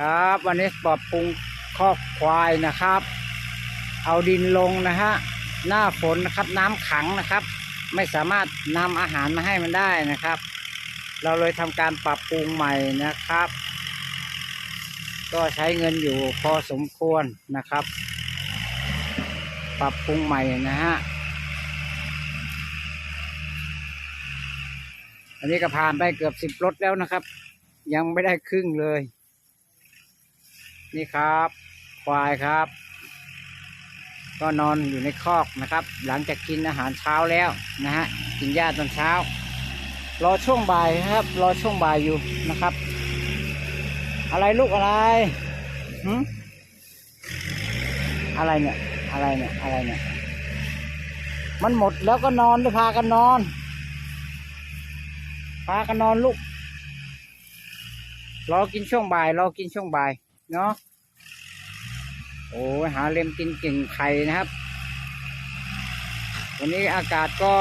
ครับ วันนี้ปรับปรุงคอกควายนะครับ เอาดินลงนะฮะหน้าฝนนะครับน้ำขังนะครับ ไม่สามารถนำอาหารมาให้มันได้นะครับ เราเลยทำการปรับปรุงใหม่นะครับ ก็ใช้เงินอยู่พอสมควรนะครับ ปรับปรุงใหม่นะฮะอันนี้ก็ผ่านไปเกือบสิบรถแล้วนะครับ ยังไม่ได้ครึ่งเลย นี่ครับ ควายครับ ก็นอนอยู่ในคอกนะครับ หลังจากกินอาหารเช้าแล้วนะฮะกินหญ้าตอนเช้า รอช่วงบ่ายครับ รอช่วงบ่ายอยู่นะครับ อะไรลูกอะไรหืมอะไรเนี่ย อะไรเนี่ยอะไรเนี่ยมันหมดแล้วก็นอนได้พากันนอน พากันนอนลูกรอกินช่วงบ่ายรอกินช่วงบ่าย เนาะโอ้หาเล็มกินกิ่งไข่นะครับ วันนี้อากาศก็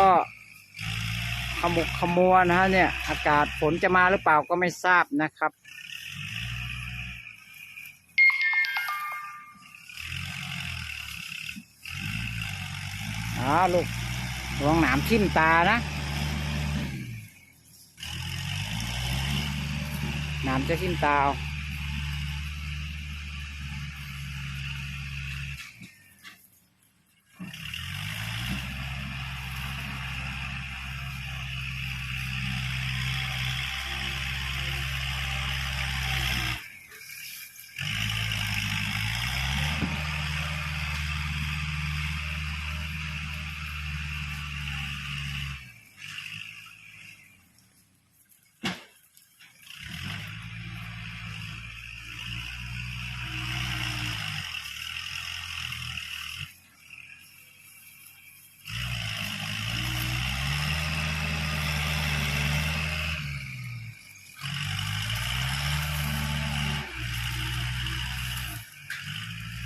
ขมุกขมัวนะฮะเนี่ย อากาศฝนจะมาหรือเปล่าก็ไม่ทราบนะครับอาลูกระวังหนามทิ่มตานะหนามจะทิ่มตาเอา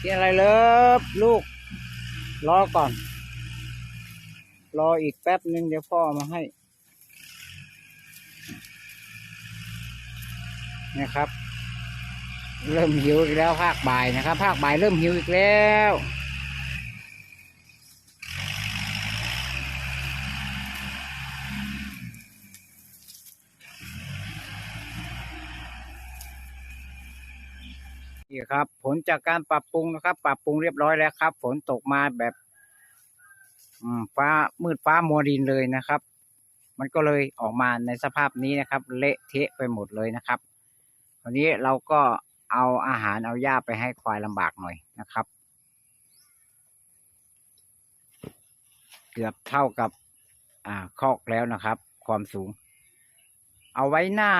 กินอะไรเลิฟลูก รอก่อน รออีกแป๊บหนึ่งเดี๋ยวพ่อมาให้นะครับ เริ่มหิวอีกแล้วภาคบ่ายนะครับ ภาคบ่ายเริ่มหิวอีกแล้ว นี่ครับ ผลจากการปรับปรุงนะครับ ปรับปรุงเรียบร้อยแล้วครับ ฝนตกมาแบบฟ้ามืดฟ้ามัวดินเลยนะครับ มันก็เลยออกมาในสภาพนี้นะครับ เละเทะไปหมดเลยนะครับคราวนี้เราก็เอาอาหารเอาหญ้าไปให้ควายลำบากหน่อยนะครับ เกือบเท่ากับ อ่าคอกแล้วนะครับ ความสูง เอาไว้หน้า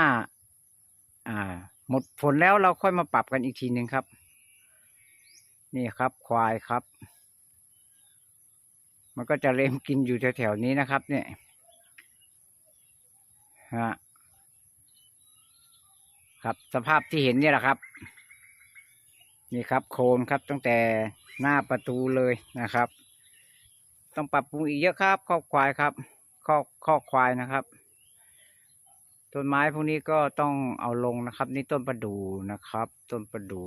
อ่า มดฝนแล้วเราค่อยมาปรับกันอีกทีหนึ่งครับ นี่ครับ ควายครับ มันก็จะเล็มกินอยู่แถวๆนี้นะครับ เนี่ยฮะครับสภาพที่เห็นเนี่ยแหละครับ นี่ครับ โคลนครับตั้งแต่หน้าประตูเลยนะครับ ต้องปรับปรุงอีกเยอะครับข้อควายครับข้อข้อควายนะครับ ต้นไม้พวกนี้ก็ต้องเอาลงนะครับ นี่ต้นประดู่นะครับ ต้นประดู่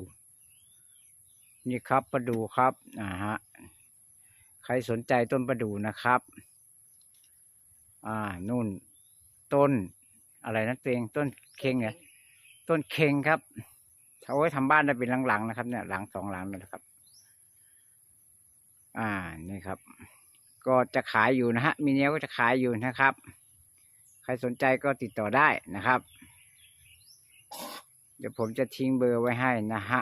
นี่ครับประดู่ครับอ่าฮะใครสนใจต้นประดู่นะครับ อ่านู่น ต้นอะไรนะเตงต้นเคงเนี่ยต้นเคงครับเอาไว้ทำบ้านได้เป็นหลังๆนะครับ เนี่ยหลังสองหลังนะครับ อ่านี่ครับ ก็จะขายอยู่นะฮะ มีเนี้ยก็จะขายอยู่นะครับ ใครสนใจก็ติดต่อได้นะครับ เดี๋ยวผมจะทิ้งเบอร์ไว้ให้นะฮะ